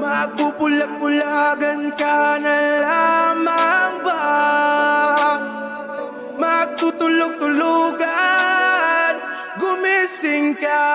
Magpupulag-pulagan ka na lamang ba? Magtutulog-tulugan Gumising ka.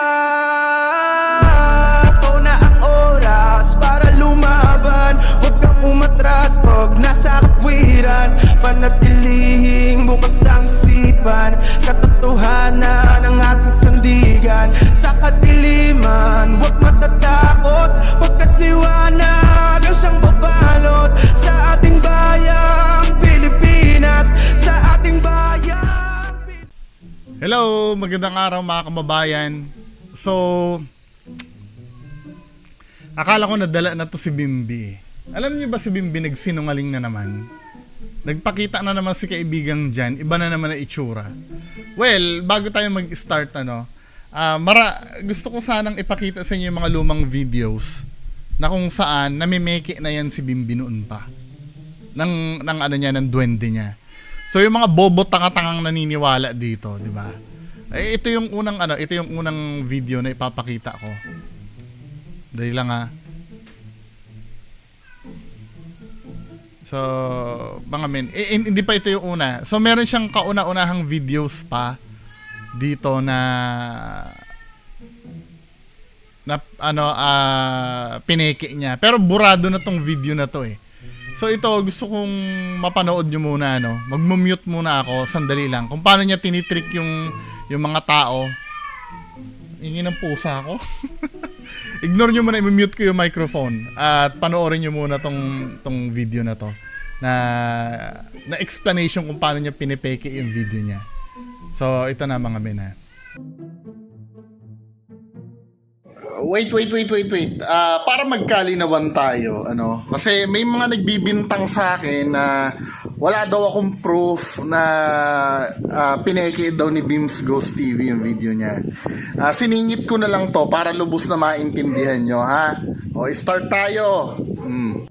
Ito na ang oras para lumaban. Huwag kang umatras pag nasa kapwiran Panatilihing bukas ang sipan Katotohanan ng ating sandigan Sa kadiliman, huwag matatakot Pagkat liwanag ang siyang babalot Sa ating bayang Pilipinas Sa ating bayang Pilipinas Hello, magandang araw mga kababayan. So, akala ko nadala na to si Bimbi. Alam niyo ba si Bimbi nagsinungaling na naman? Nagpakita na naman si kaibigang dyan, iba na naman na itsura. Well, bago tayo mag-start ano, ah, mara, gusto ko sanang ipakita sa inyo yung mga lumang videos na kung saan namimeke na yan si Bimbi noon pa. Ng, ng ano niya, ng duwende niya. So yung mga bobo tanga-tangang naniniwala dito, di ba? Eh, ito yung unang ano, ito yung unang video na ipapakita ko. Dali lang ha. So, mga men, eh, hindi pa ito yung una. So, meron siyang kauna-unahang videos pa dito na na ano ah pineke niya. Pero burado na tong video na to eh. So ito gusto kong mapanood nyo muna no. Magmo-mute muna ako sandali lang. Kung paano niya tinitrick yung yung mga tao. Hingi ng pusa ako. Ignore nyo muna, i-mute ko yung microphone at panoorin nyo muna tong tong video na to na na explanation kung paano niya pinipeke yung video niya. So ito na mga men Wait, wait, wait, wait, wait. Ah, para magkalinawan tayo, ano? Kasi may mga nagbibintang sa akin na wala daw akong proof na ah, pineke daw ni Beams Ghost TV yung video niya. Ah, siningit ko na lang to para lubos na maintindihan nyo, ha? O, start tayo. Hmm.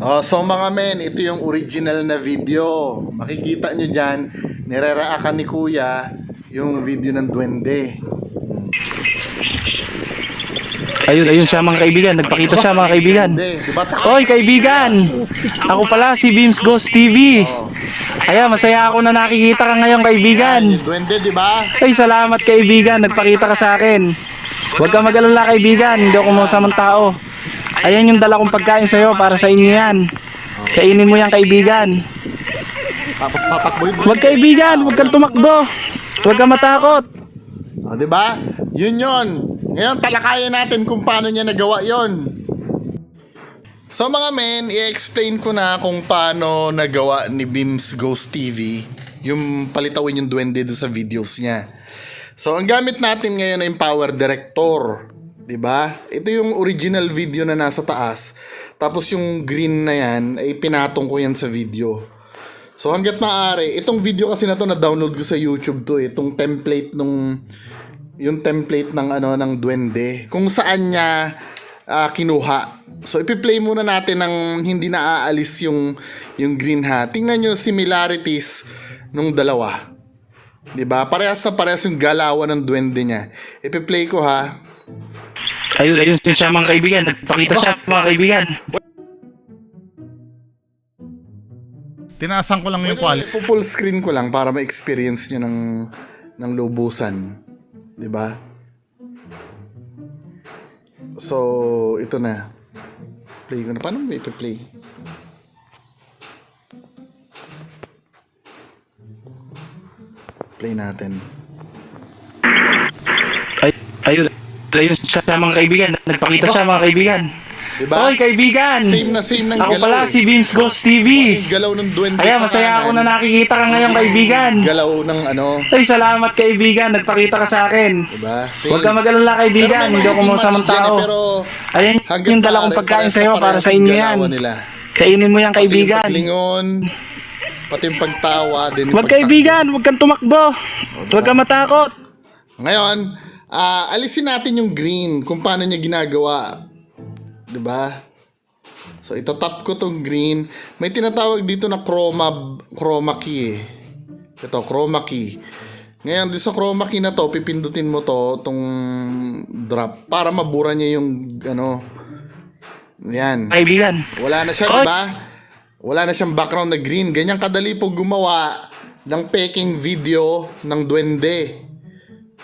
Oh, so mga men, ito yung original na video. Makikita nyo dyan, nireraakan ni Kuya yung video ng duwende. Ayun, ayun siya mga kaibigan. Nagpakita siya mga kaibigan. Hoy kaibigan! Ako pala si Beams Ghost TV. Kaya masaya ako na nakikita ka ngayon kaibigan. Duwende, di ba? Ay salamat kaibigan, nagpakita ka sa akin. Huwag ka mag-alala kaibigan, hindi ako masamang tao. Ayan yung dala kong pagkain sa'yo para sa inyo yan. Kainin mo yan kaibigan. Tapos tatakbo yung Huwag kaibigan, huwag kang tumakbo. Huwag kang matakot. O, di ba? Yun yun. Ngayon, talakayan natin kung paano niya nagawa yon. So mga men, i-explain ko na kung paano nagawa ni Beams Ghost TV yung palitawin yung duwende doon sa videos niya. So ang gamit natin ngayon ay Power Director. 'di ba? Ito yung original video na nasa taas. Tapos yung green na yan ay pinatong ko yan sa video. So hanggat maaari, itong video kasi na to na download ko sa YouTube to, eh, itong template nung yung template ng ano ng duwende kung saan niya ah, kinuha. So ipi-play muna natin ng hindi na aalis yung yung green ha. Tingnan niyo similarities nung dalawa. 'Di ba? Parehas na parehas yung galawan ng duwende niya. Ipi-play ko ha. Ayun, ayun siya mga kaibigan. Nagpakita siya mga kaibigan. Tinasan ko lang yung quality. full screen ko lang para ma-experience nyo ng, ng lubusan. 'Di ba? So, ito na. Play ko na. Paano mo ito-play? Play natin. Ay, ayun, ayun siya mga kaibigan. Nagpakita siya mga kaibigan. Diba? Hoy kaibigan! Same na same ng Ako galaw pala eh. si Beams Ghost TV. Yung galaw ng duwende Kaya sa masaya ako na kanan. nakikita ka ngayon kaibigan. Galaw ng ano, Ay, salamat kaibigan. Nagpakita ka sa akin. diba? Same. Huwag ka mag-alala kaibigan. Hindi ako masamang tao. Pero Ayan hanggang yung dala kong pagkain sa'yo para sa inyo yan. Nila. Kainin mo yan Pati yung kaibigan. paglingon, pati yung pagtawa, din yung Huwag kaibigan. Huwag kang tumakbo. Huwag kang matakot. Ngayon, ah, alisin natin yung green kung paano niya ginagawa. 'Di ba? So ito tap ko tong green. May tinatawag dito na chroma chroma key eh. Ito chroma key. Ngayon, di sa chroma key na to, pipindutin mo to, tong drop, para mabura niya yung, ano, Yan. Kaibigan. Wala na siya, Oy! di ba? Wala na siyang background na green. Ganyan kadali po gumawa ng peking video ng duwende.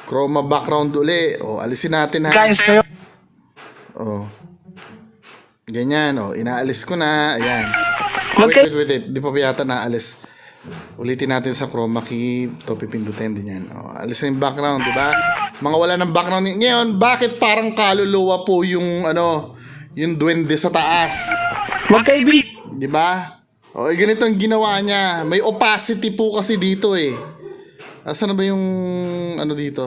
Chroma background uli. O, alisin natin ha. Kain sa'yo. Ganyan, o. Inaalis ko na. Ayan. Wag Wait, wait, wait, wait. Di pa ba yata naalis? Ulitin natin sa chroma key. Ito, pipindutin din yan. O, alis na yung background, di ba? Mga wala ng background. Ngayon, bakit parang kaluluwa po yung, ano, yung duwende sa taas? Huwag kaibigan. Di ba? O, eh, ganito ang ginawa niya. May opacity po kasi dito eh. Asan na ba yung ano dito?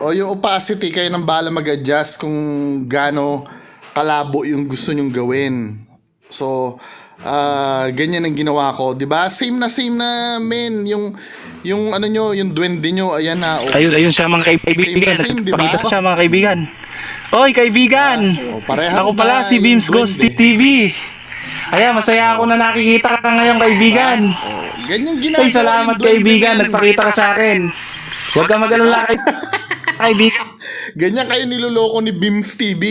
O yung opacity, kayo nang bala mag-adjust kung gaano kalabo yung gusto nyong gawin. So, ah ganyan ang ginawa ko. 'di ba Same na same na, men. Yung, yung ano nyo, yung duwende nyo, ayan na. O, Ayun, ayun siya mga kaibigan. Same na same, di ba? Siya mga kaibigan. Oy, kaibigan. o, parehas Ako pala si Beams Ghost. TV. Ayan, masaya ako na nakikita ka ngayon, kaibigan. O, ganyan ginagawa Ay, salamat kaibigan. Nagpakita ka sa akin. Huwag ka mag-alala kaibigan. Ganyan kayo niloloko ni Beams TV.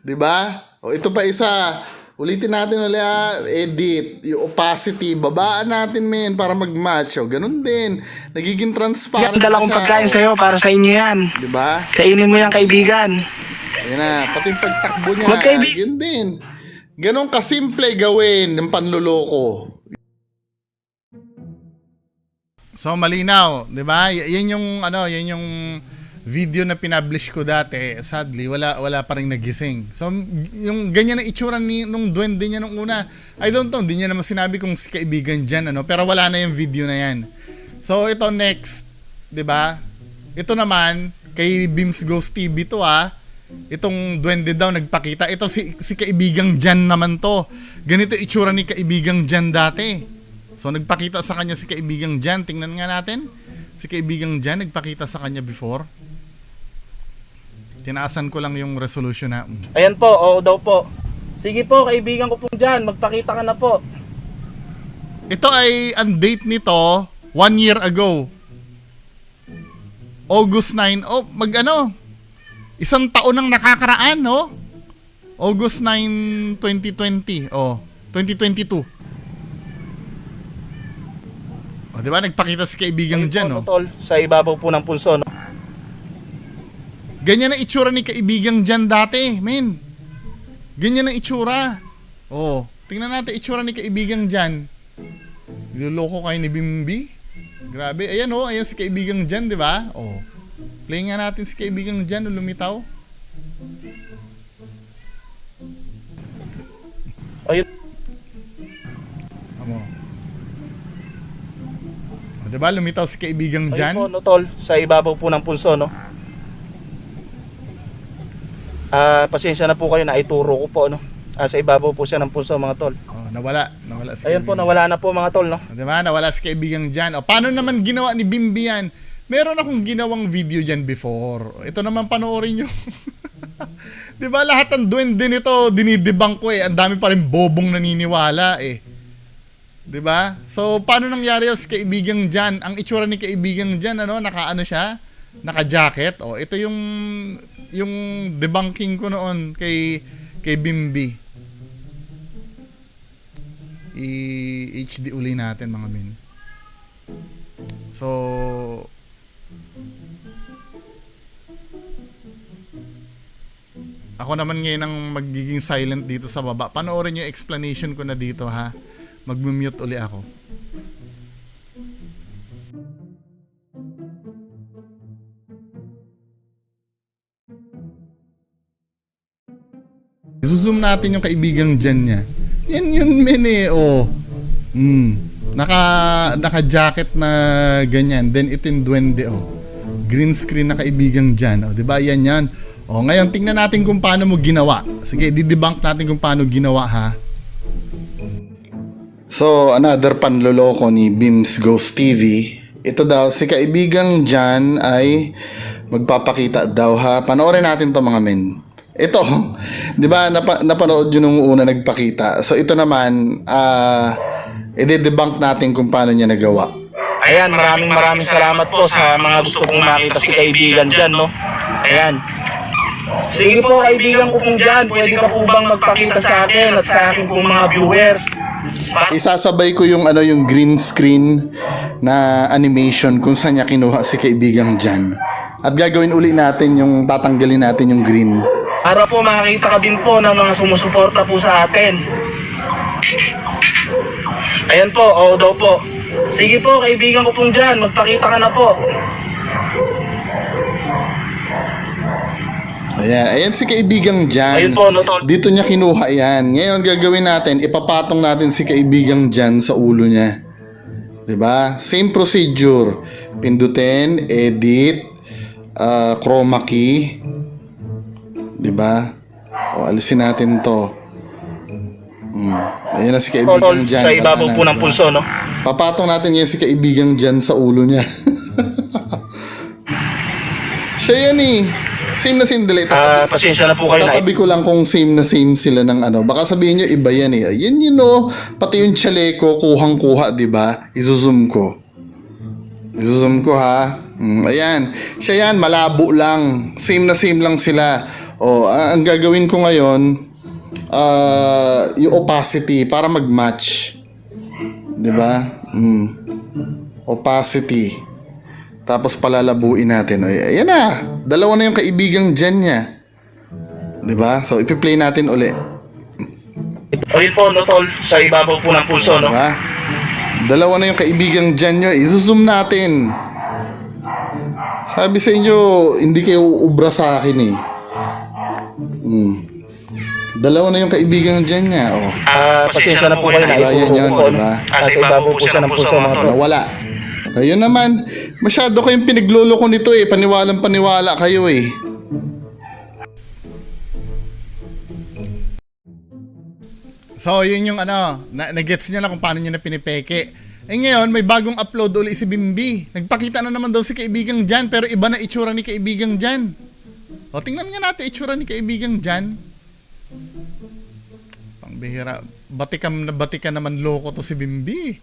'Di ba? O ito pa isa. Ulitin natin ulit ha. Edit. Yung opacity. Babaan natin men para mag-match. O ganun din. Nagiging transparent Yan, dala kong pagkain sa'yo para sa inyo yan. 'Di ba? Kainin mo yan, kaibigan. Ayan na. Pati yung pagtakbo niya. Kayo- Yun din. Ganon kasimple gawin ng panluloko. So malinaw, 'di ba? Y- yan yung ano, yan yung video na pinablish ko dati. Sadly, wala wala pa ring nagising. So yung ganyan na itsura ni nung duwende niya nung una. I don't know, hindi niya naman sinabi kung si kaibigan diyan ano, pero wala na yung video na yan. So ito next, ba? Ito naman kay Beams Ghost TV to ah. Itong duwende daw nagpakita. Ito si si kaibigang Jan naman to. Ganito itsura ni kaibigang Jan dati. So nagpakita sa kanya si kaibigang Jan. Tingnan nga natin. Si kaibigang Jan nagpakita sa kanya before. Tinaasan ko lang yung resolution na. mm. Ayan po, oo daw po. Sige po, kaibigan ko pong dyan. Magpakita ka na po. Ito ay ang date nito one year ago. August 9. Oh, mag ano? Isang taon nang nakakaraan, no? August 9, 2020. Oh, 2022. Oh, di ba? Nagpakita si kaibigang Ayun dyan, no? Tol, sa ibabaw po ng punso. No? Ganyan ang itsura ni kaibigang dyan dati, men. Ganyan ang itsura. Oh, tingnan natin itsura ni kaibigang dyan. Niloloko kayo ni Bimbi. Grabe. Ayan oh, ayan si kaibigang dyan, di ba? Oh. Play nga natin si kaibigang dyan, oh, lumitaw. Ayun. Amo. Oh, di ba? Lumitaw si kaibigang Ayun dyan. po, no, tol, sa ibabaw po ng punso, no? Ah, pasensya na po kayo na ituro ko po, no? Ah, sa ibabaw po siya ng punso, mga tol. Oh, nawala. Nawala si Ayun po, nawala na po, mga tol, no? Di ba? Nawala si kaibigang dyan. O, paano naman ginawa ni Bimbi yan? Meron akong ginawang video dyan before. Ito naman panoorin nyo. Di ba lahat ng duwende nito dinidebunk ko eh. Ang dami pa rin bobong naniniwala eh. Di ba? So, paano nangyari yun si kaibigang dyan? Ang itsura ni kaibigang dyan, ano, naka-ano siya? Naka-jacket. O, ito yung yung debunking ko noon kay kay Bimbi. I-HD uli natin mga min. So, ako naman ngayon ang magiging silent dito sa baba. Panoorin yung explanation ko na dito ha. Mag-mute uli ako. Zoom natin yung kaibigang dyan niya. Yan yun men eh, oh. Mm. Naka, naka-jacket na ganyan. Then ito yung duwende, oh. Green screen na kaibigang dyan, oh. Diba? Yan yan. Oh, ngayon tingnan natin kung paano mo ginawa. Sige, di-debunk natin kung paano ginawa, ha? So, another panloloko ni Beams Ghost TV. Ito daw, si kaibigang Jan ay magpapakita daw ha. Panoorin natin to mga men. Ito, di ba, napa, napanood yun nung una nagpakita. So, ito naman, ah, i-debunk natin kung paano niya nagawa. Ayan, maraming maraming salamat po sa mga gusto kong makita si kaibigan dyan, no? Ayan. Sige po, kaibigan ko pong dyan. Pwede ka po bang magpakita sa akin at sa akin pong mga viewers? Isasabay ko yung ano yung green screen na animation kung saan niya kinuha si kaibigang Jan. At gagawin uli natin yung tatanggalin natin yung green. Para po makakita ka din po ng mga sumusuporta po sa atin. Ayan po, oo daw po. Sige po, kaibigan ko pong dyan. Magpakita ka na po. Ayan, ayan si kaibigang Jan. Ayun po. Dito niya kinuha yan. Ngayon gagawin natin, ipapatong natin si kaibigang Jan sa ulo niya. 'Di ba? Same procedure. Pindutin, edit, ah, chroma key. 'Di ba? O alisin natin 'to. Hmm. Ayan na si Tol, kaibigang Jan. sa ibabaw Wala na, po ng diba? pulso, no? Papatong natin yan si kaibigang Jan sa ulo niya. Siya yan eh. Same na same delay. Ah, pasensya na po kayo na. Tatabi ko lang kung same na same sila ng ano. Baka sabihin nyo, iba yan eh. Yan yun oh. Pati yung chaleco, kuhang-kuha, di ba? Izozoom ko. Izozoom ko ha. Mm, ayan. Siya yan, malabo lang. Same na same lang sila. O, ah, ang gagawin ko ngayon, ah, yung opacity para mag-match. Di ba? Mm. Opacity. Tapos palalabuin natin. Ay, ayan na. Dalawa na yung kaibigang dyan niya. 'Di ba? So ipi-play natin uli, Ayun po, no, tol, sa ibabaw po ng pulso, no? ba? Dalawa na yung kaibigang dyan niyo. I-zoom natin. Sabi sa inyo, hindi kayo ubra sa akin eh. Hmm. Dalawa na yung kaibigang dyan niya. Oh. Ah, pasensya na po kayo na. Diba, yan yun, diba? Ah, sa ibabaw po siya ng pulso, mga tol. Nawala. Kayo naman, masyado kayong pinaglolo ko nito eh. Paniwalang paniwala kayo eh. So, yun yung ano, na, nagets niya na kung paano niya na pinipeke. Eh ngayon, may bagong upload uli si Bimbi. Nagpakita na naman daw si kaibigang Jan, pero iba na itsura ni kaibigang Jan. O, tingnan nga natin itsura ni kaibigang Jan. Pangbihira. Batikam na batikam naman loko to si Bimbi.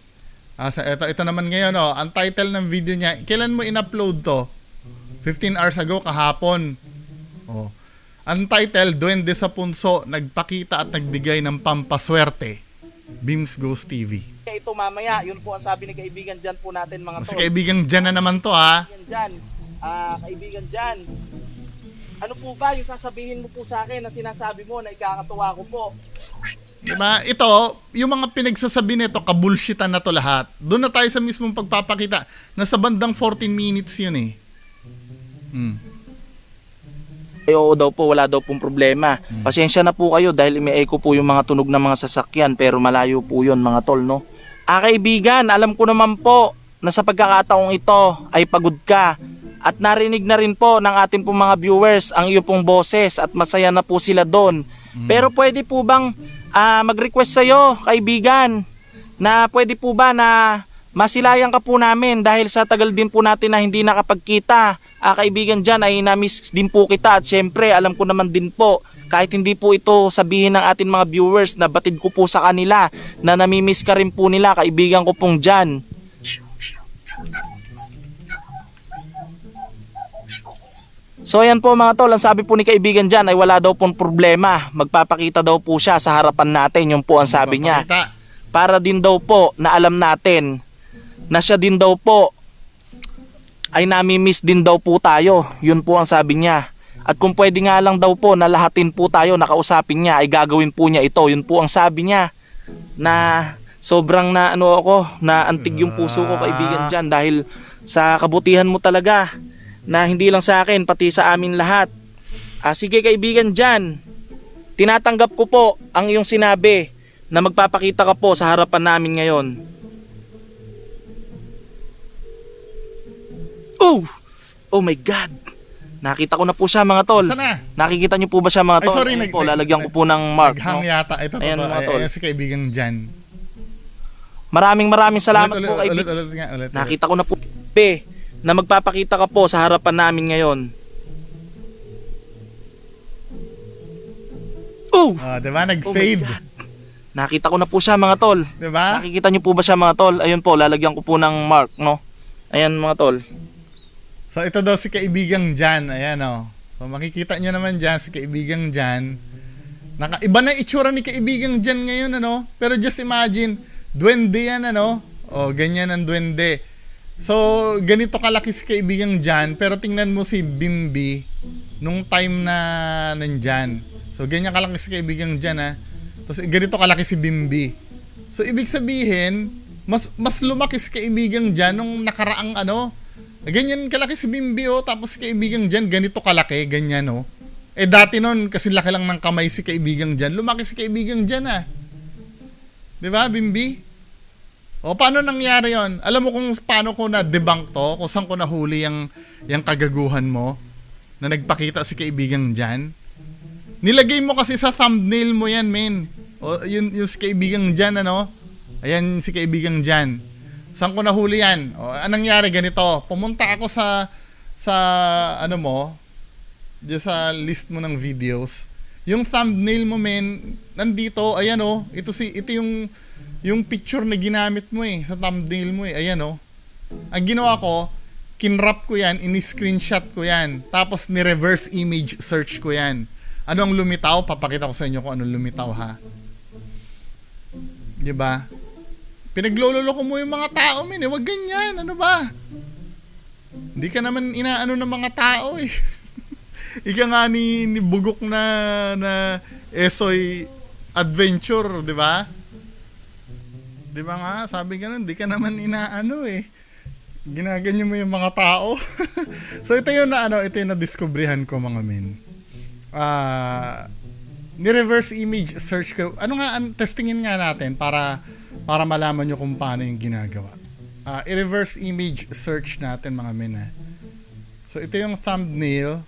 Ah, sa, ito, ito naman ngayon, oh, ang title ng video niya, kailan mo in-upload to? 15 hours ago, kahapon. Oh. Ang title, Duende sa Punso, nagpakita at nagbigay ng pampaswerte. Beams Ghost TV. Ito mamaya, yun po ang sabi ni kaibigan dyan po natin mga Si tol. kaibigang dyan na naman to, ha? Kaibigan dyan, ah, kaibigan dyan. Ano po ba yung sasabihin mo po sa akin na sinasabi mo na ikakatuwa ko po? Diba? Ito, yung mga pinagsasabi nito, kabulshitan na to lahat. Doon na tayo sa mismong pagpapakita. Nasa bandang 14 minutes yun eh. Hmm. Ay, oo daw po, wala daw pong problema. Pasensya na po kayo dahil imi-echo po yung mga tunog ng mga sasakyan pero malayo po yun mga tol, no? Ah, kaibigan, alam ko naman po na sa pagkakataong ito ay pagod ka at narinig na rin po ng ating pong mga viewers ang iyo pong boses at masaya na po sila doon. Pero pwede po bang ah, mag-request sa'yo, kaibigan, na pwede po ba na masilayan ka po namin dahil sa tagal din po natin na hindi nakapagkita. Ah, kaibigan dyan ay namiss din po kita at syempre alam ko naman din po kahit hindi po ito sabihin ng ating mga viewers na batid ko po sa kanila na namimiss ka rin po nila kaibigan ko pong dyan. So ayan po mga tol, ang sabi po ni kaibigan dyan ay wala daw pong problema. Magpapakita daw po siya sa harapan natin, yung po ang sabi niya para din daw po na alam natin na siya din daw po ay nami-miss din daw po tayo. Yun po ang sabi niya. At kung pwede nga lang daw po na lahatin po tayo, nakausapin niya, ay gagawin po niya ito. Yun po ang sabi niya na sobrang na ano ako, na antig yung puso ko kaibigan dyan dahil sa kabutihan mo talaga na hindi lang sa akin, pati sa amin lahat. Ah, sige kaibigan dyan, tinatanggap ko po ang iyong sinabi na magpapakita ka po sa harapan namin ngayon. Oh! Oh my God! Nakita ko na po siya mga tol. Saan na? Nakikita niyo po ba siya mga Ay, tol? sorry, Ayun nag- po, lalagyan ko po ng mark. Naghang No? yata. Ito, Ayan, totoo. mga Ay, tol. ayan si kaibigang Jan. Maraming maraming salamat ulit, po ulit, kaibigan. ulit, ulit, nga, ulit, ulit. Nakita ko na po pe, na magpapakita ka po sa harapan namin ngayon. Oh! Ah, diba? Oh Nag-fade. God. Nakita ko na po siya mga tol. diba? Nakikita niyo po ba siya mga tol? Ayun po, lalagyan ko po ng mark, no? Ayan mga tol. So, ito daw si kaibigang Jan. Ayan, oh. So makikita nyo naman dyan, si kaibigang dyan. Naka, iba na itsura ni kaibigang dyan ngayon, ano? Pero just imagine, duwende yan, ano? O, ganyan ang duwende. So, ganito kalaki si kaibigang dyan, pero tingnan mo si Bimbi nung time na nandyan. So, ganyan kalaki si kaibigang dyan, ha? Tapos, ganito kalaki si Bimbi. So, ibig sabihin, mas mas lumaki si kaibigang dyan nung nakaraang ano, ganyan kalaki si Bimbi, oh, tapos si kaibigang dyan, ganito kalaki, ganyan, oh. Eh dati nun, kasi laki lang ng kamay si kaibigang dyan, lumaki si kaibigang dyan ah. Di ba, Bimbi? O paano nangyari yon? Alam mo kung paano ko na debunk to, kung saan ko nahuli yung, yung kagaguhan mo na nagpakita si kaibigang dyan? Nilagay mo kasi sa thumbnail mo yan, men. O yun, yung si kaibigang dyan, ano? Ayan si kaibigang dyan. Saan ko nahuli yan? O, anong nangyari ganito? Pumunta ako sa, sa, ano mo, diyan sa list mo ng videos, yung thumbnail mo men, nandito, ayan oh, ito si ito yung yung picture na ginamit mo eh sa thumbnail mo eh, ayan oh. Ang ginawa ko, kinrap ko yan, ini-screenshot ko yan, tapos ni-reverse image search ko yan. Ano ang lumitaw? Papakita ko sa inyo kung anong lumitaw ha. 'Di ba? Pinaglololo ko mo yung mga tao, men. Eh. Wag ganyan. Ano ba? Hindi ka naman inaano ng mga tao eh. Ika nga ni, ni Bugok na na Esoy Adventure, di ba? Di ba nga, sabi ganun, di ka naman inaano eh. Ginaganyo mo yung mga tao. so ito yung na ano, ito yung na-discoveryhan ko mga men. Ah, ni-reverse image search ko. Ano nga, an- testingin nga natin para para malaman nyo kung paano yung ginagawa. Ah, i-reverse image search natin mga men ha. So ito yung thumbnail.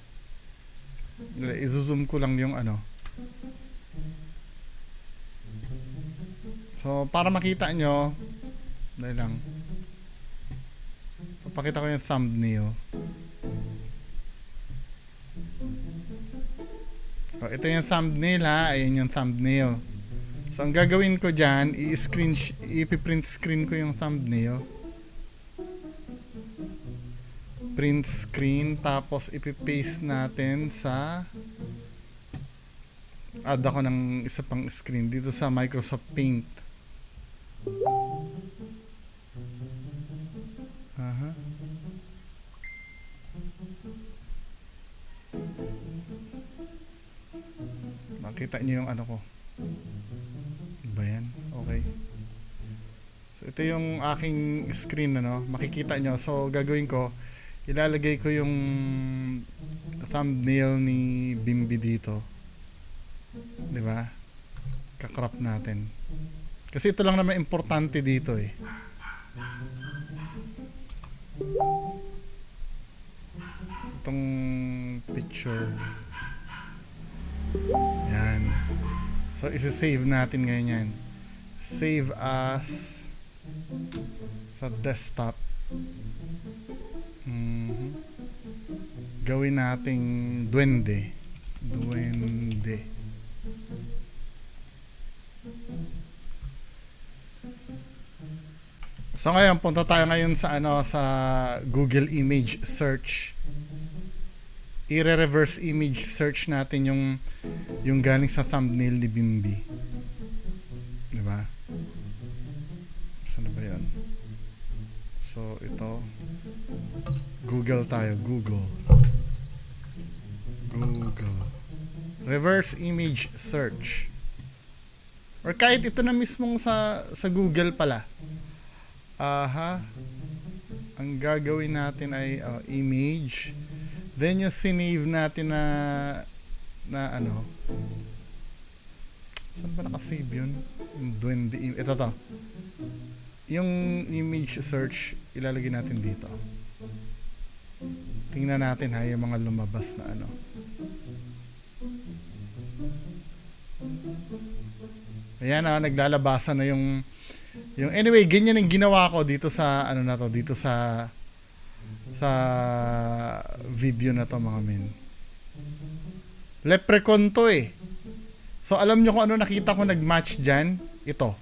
I-zoom ko lang yung ano. So, para makita nyo, dahil lang, papakita ko yung thumbnail. So, ito yung thumbnail ha, ayun yung thumbnail. So, ang gagawin ko dyan, i-screen, i-print screen ko yung thumbnail. Print screen, tapos ipipaste natin sa add ako ng isa pang screen dito sa Microsoft Paint. Aha. Makita niyo yung ano ko. Ba yan? Okay. So ito yung aking screen ano, makikita nyo. So gagawin ko, ilalagay ko yung thumbnail ni Bimbi dito. 'Di ba? Kakrop natin. Kasi ito lang naman importante dito eh. Itong picture. Yan. So, isi-save natin ngayon yan. Save as sa desktop. Mhm. Gawin nating duwende. Duwende. So ngayon punta tayo ngayon sa ano sa Google Image Search. I-reverse image search natin yung yung galing sa thumbnail ni Bimbi. 'Di ba? Saan ba 'yon? So ito Google tayo, Google. Google. Reverse image search. Or kahit ito na mismong sa sa Google pala. Aha. Ang gagawin natin ay uh, image. Then yung sinave natin na na ano. Saan ba nakasave yun? Yung duwende. Ito to. Yung image search, ilalagay natin dito. Tingnan natin ha, yung mga lumabas na ano. Ayan ah, naglalabasan na yung yung anyway, ganyan ang ginawa ko dito sa ano na to, dito sa sa video na to mga men. Leprechaun to eh. So alam nyo kung ano nakita ko nag-match dyan? Ito.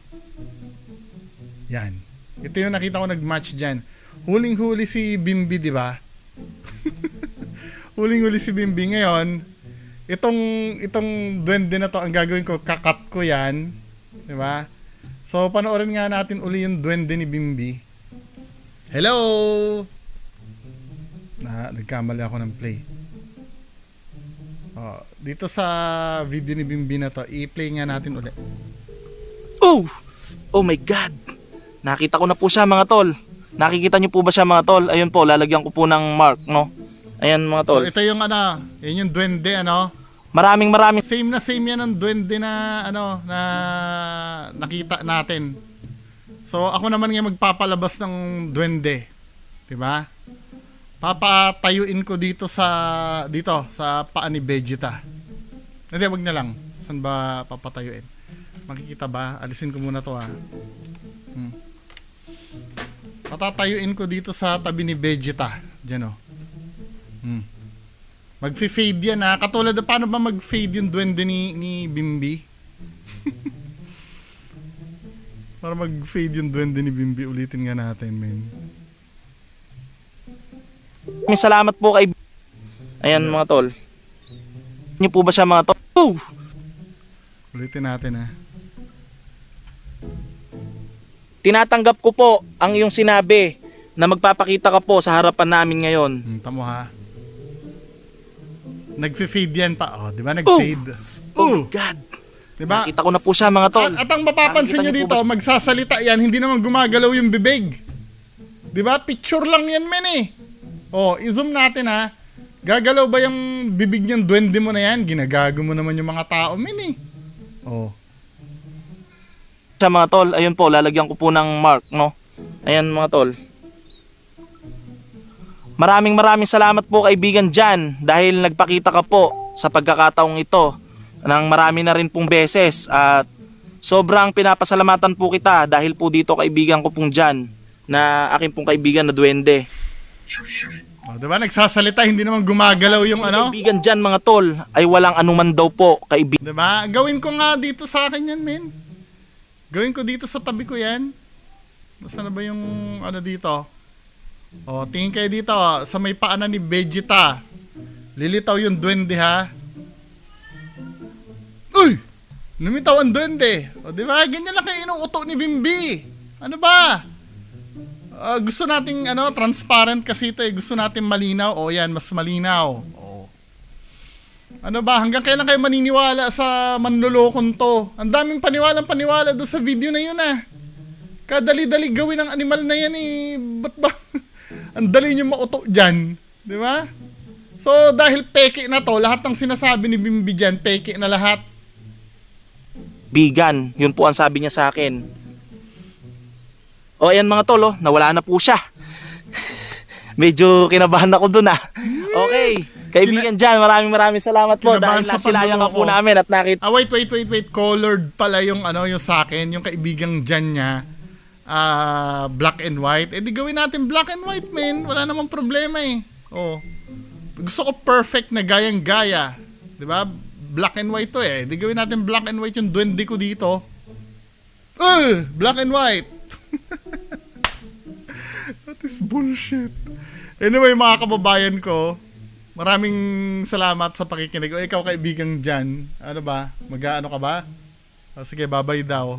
Yan. Ito yung nakita ko nag-match dyan. Huling-huli si Bimbi, di ba? Huling-huli si Bimbi ngayon. Itong itong duwende na to ang gagawin ko, kakat ko 'yan. 'Di ba? So panoorin nga natin uli yung duwende ni Bimbi. Hello. Na nagkamali ako ng play. Oh, dito sa video ni Bimbi na to, i-play nga natin uli. Oh! Oh my God! Nakita ko na po siya mga tol. Nakikita niyo po ba siya mga tol? Ayun po, lalagyan ko po ng mark, no? Ayan mga So tol. ito yung ano, yun yung duwende ano. Maraming maraming Same na same yan ng duwende na ano na nakita natin. So ako naman nga magpapalabas ng duwende. 'Di ba? Papatayuin ko dito sa dito sa paa ni Vegeta. Hindi, wag na lang. Saan ba papatayuin? Makikita ba? Alisin ko muna to ha. Hmm. Patatayuin ko dito sa tabi ni Vegeta. Diyan oh. Hmm. Mag-fade yan ha. Katulad na paano ba mag-fade yung duwende ni, ni Bimbi? Para mag-fade yung duwende ni Bimbi, ulitin nga natin, men. salamat po kay Ayan mga tol. Niyo po ba siya mga tol? Oh! Ulitin natin ha. Tinatanggap ko po ang iyong sinabi na magpapakita ka po sa harapan namin ngayon. Hmm, tamo ha. Nag-fade yan pa. Oh, di ba? Nag-fade. Oh my God! Di ba? Nakita ko na po siya mga tol. At, at ang mapapansin nyo dito, magsasalita yan, hindi naman gumagalaw yung bibig. Di ba? Picture lang yan, men eh. Oh, i-zoom natin ha. Gagalaw ba yung bibig niyang duwende mo na yan? Ginagago mo naman yung mga tao, men eh. Oh. siya mga tol. Ayun po, lalagyan ko po ng mark, no? Ayan mga tol. Maraming maraming salamat po kaibigan dyan dahil nagpakita ka po sa pagkakataong ito ng marami na rin pong beses at sobrang pinapasalamatan po kita dahil po dito kaibigan ko pong dyan na aking pong kaibigan na duwende. oh di ba? Nagsasalita, hindi naman gumagalaw yung ano. Kaibigan dyan mga tol ay walang anuman daw po kaibigan. Di ba? Gawin ko nga dito sa akin yan, men. Gawin ko dito sa tabi ko yan. Basta na ba yung ano dito? O, tingin kayo dito, sa may paanan ni Vegeta. Lilitaw yung duwende, ha? Uy! Lumitaw ang duwende. O, di ba? Ganyan lang kayo inuuto ni Bimbi. Ano ba? Ah, gusto nating ano, transparent kasi ito eh. Gusto natin malinaw. O, yan, mas malinaw. O. Ano ba? Hanggang kailan kayo maniniwala sa manlolokon to? Ang daming paniwalang paniwala doon sa video na yun ah. Kadali-dali gawin ng animal na yan eh. Ba't ba? Ang dali nyo mauto dyan. Di ba? So, dahil peke na to, lahat ng sinasabi ni Bimbi dyan, peke na lahat. Bigan, yun po ang sabi niya sa akin. O ayan mga tol, oh, nawala na po siya. Medyo kinabahan ako dun ah. Okay, kaibigan dyan, maraming maraming salamat po dahil nasilayan ka po namin at nakita Ah, wait, wait, wait, wait. Colored pala yung ano, yung sa akin, yung kaibigang dyan niya. Ah, black and white. Eh di gawin natin black and white, man. Wala namang problema eh. Oh. Gusto ko perfect na gayang-gaya. 'Di ba? Black and white to eh. Di gawin natin black and white yung duwende ko dito. Uh, black and white. That is bullshit. Anyway, mga kababayan ko, maraming salamat sa pakikinig. O ikaw kaibigang dyan, ano ba? Mag-ano ka ba? O, sige, babay daw.